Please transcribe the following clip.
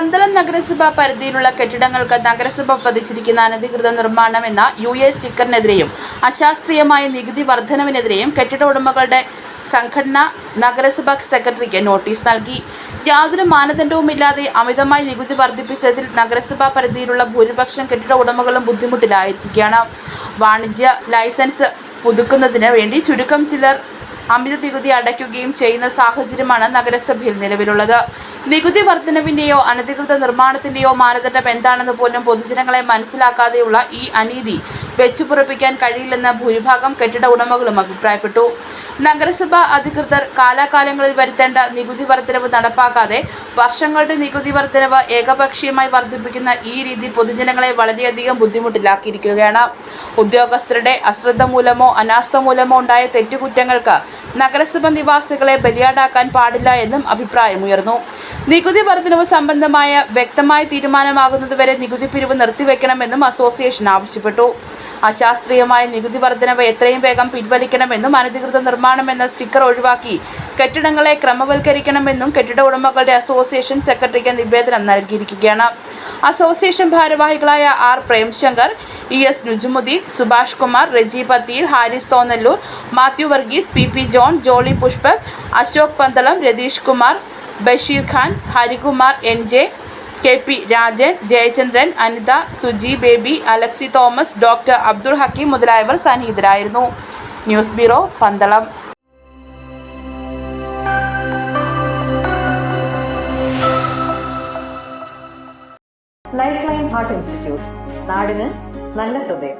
നഗരസഭാ പരിധിയിലുള്ള കെട്ടിടങ്ങൾക്ക് നഗരസഭ പതിച്ചിരിക്കുന്ന അനധികൃത നിർമ്മാണം എന്ന യു എ സ്റ്റിക്കറിനെതിരെയും അശാസ്ത്രീയമായ നികുതി വർധനവിനെതിരെയും കെട്ടിട ഉടമകളുടെ സംഘടന നഗരസഭാ സെക്രട്ടറിക്ക് നോട്ടീസ് നൽകി. യാതൊരു മാനദണ്ഡവുമില്ലാതെ അമിതമായി നികുതി വർദ്ധിപ്പിച്ചതിൽ നഗരസഭാ പരിധിയിലുള്ള ഭൂരിപക്ഷം കെട്ടിട ഉടമകളും ബുദ്ധിമുട്ടിലായിരിക്കുകയാണ്. വാണിജ്യ ലൈസൻസ് പുതുക്കുന്നതിന് വേണ്ടി ചുരുക്കം ചിലർ അമിത നികുതി അടയ്ക്കുകയും ചെയ്യുന്ന സാഹചര്യമാണ് നഗരസഭയിൽ നിലവിലുള്ളത്. നികുതി വർധനവിന്റെയോ അനധികൃത നിർമ്മാണത്തിന്റെയോ മാനദണ്ഡം എന്താണെന്ന് പോലും പൊതുജനങ്ങളെ മനസ്സിലാക്കാതെയുള്ള ഈ അനീതി. വെച്ചുപുറപ്പിക്കാൻ കഴിയില്ലെന്ന് ഭൂരിഭാഗം കെട്ടിട ഉടമകളും അഭിപ്രായപ്പെട്ടു. നഗരസഭ അധികൃതർ കാലാകാലങ്ങളിൽ വരുത്തേണ്ട നികുതി വർധനവ് നടപ്പാക്കാതെ വർഷങ്ങളുടെ നികുതി വർധനവ് ഏകപക്ഷീയമായി വർദ്ധിപ്പിക്കുന്ന ഈ രീതി പൊതുജനങ്ങളെ വളരെയധികം ബുദ്ധിമുട്ടിലാക്കിയിരിക്കുകയാണ്. ഉദ്യോഗസ്ഥരുടെ അശ്രദ്ധ മൂലമോ അനാസ്ഥ മൂലമോ ഉണ്ടായ തെറ്റുകുറ്റങ്ങൾക്ക് നഗരസഭ നിവാസികളെ ബലിയാടാക്കാൻ പാടില്ല എന്നും അഭിപ്രായമുയർന്നു. നികുതി വർധനവ് സംബന്ധമായ വ്യക്തമായ തീരുമാനമാകുന്നതുവരെ നികുതി പിരിവ് നിർത്തിവെക്കണമെന്നും അസോസിയേഷൻ ആവശ്യപ്പെട്ടു. അശാസ്ത്രീയമായ നികുതി വർധനവ് എത്രയും വേഗം പിൻവലിക്കണമെന്നും അനധികൃത നിർമ്മാണം എന്ന സ്റ്റിക്കർ ഒഴിവാക്കി കെട്ടിടങ്ങളെ ക്രമവൽക്കരിക്കണമെന്നും കെട്ടിട ഉടമകളുടെ അസോസിയേഷൻ സെക്രട്ടറിക്ക് നിവേദനം നൽകിയിരിക്കുകയാണ്. അസോസിയേഷൻ ഭാരവാഹികളായ R Premshankar E S Nujumudeen Subhash Kumar Reji Pathil Haris Thonnalloor Mathew Varghese P P John Jolly Pushpak Ashok Pandalam Ratheesh Kumar Basheer Khan Harikumar N J K P Rajan Jayachandran Anitha Suji Baby Alexi Thomas doctor Abdul Hakeem മുതലായവർ സന്നിഹിതരായിരുന്നു. News bureau Pandalam. Lifeline Heart Institute നാടിന് നല്ല ഹൃദയം.